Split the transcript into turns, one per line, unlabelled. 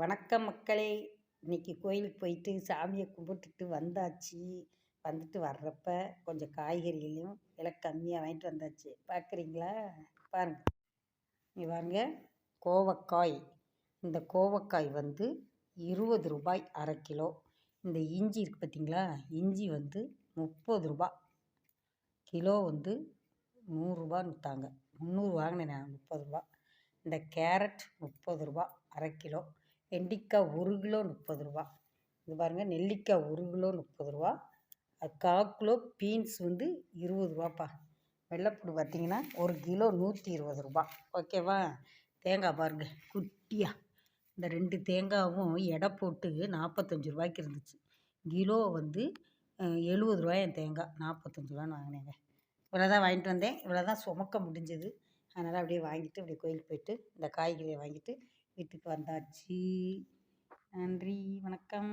வணக்கம் மக்களே. இன்னைக்கு கோயிலுக்கு போயிட்டு சாமியை கும்பிட்டுட்டு வந்தாச்சு. வந்துட்டு வர்றப்ப கொஞ்சம் காய்கறிகளையும் விலை கம்மியாக வாங்கிட்டு வந்தாச்சு. பார்க்குறீங்களா? பாருங்க. நீ பாருங்க. கோவக்காய். இந்த கோவக்காய் வந்து இருபது ரூபாய் அரை கிலோ. இந்த இஞ்சி இருக்குது பார்த்தீங்களா? இஞ்சி வந்து முப்பது ரூபா. கிலோ வந்து நூறுரூபான்னு விற்றாங்க முந்நூறு வாங்கினேன் நான். முப்பது ரூபா. இந்த கேரட் முப்பது ரூபா அரை கிலோ. வெண்டிக்காய் ஒரு கிலோ முப்பது ரூபா. இது பாருங்கள் நெல்லிக்காய் ஒரு கிலோ முப்பது ரூபா. கால் கிலோ பீன்ஸ் வந்து இருபது ரூபாப்பா. வெள்ளைப்பூடு பார்த்திங்கன்னா ஒரு கிலோ நூற்றி இருபது ரூபா. ஓகேவா? தேங்காய் பாருங்கள் குட்டியாக இந்த ரெண்டு தேங்காயும் எடை போட்டு நாற்பத்தஞ்சு ரூபாய்க்கு இருந்துச்சு. கிலோ வந்து எழுபது ரூபாய் என் தேங்காய். நாற்பத்தஞ்சு ரூபான்னு வாங்கினேங்க. இவ்வளோ தான் வாங்கிட்டு வந்தேன். இவ்வளோ தான் சுமக்க முடிஞ்சது. அதனால் அப்படியே வாங்கிட்டு அப்படியே கோயிலுக்கு போயிட்டு இந்த காய்கறியை வாங்கிட்டு வீட்டுக்கு வந்தாச்சு. நன்றி வணக்கம்.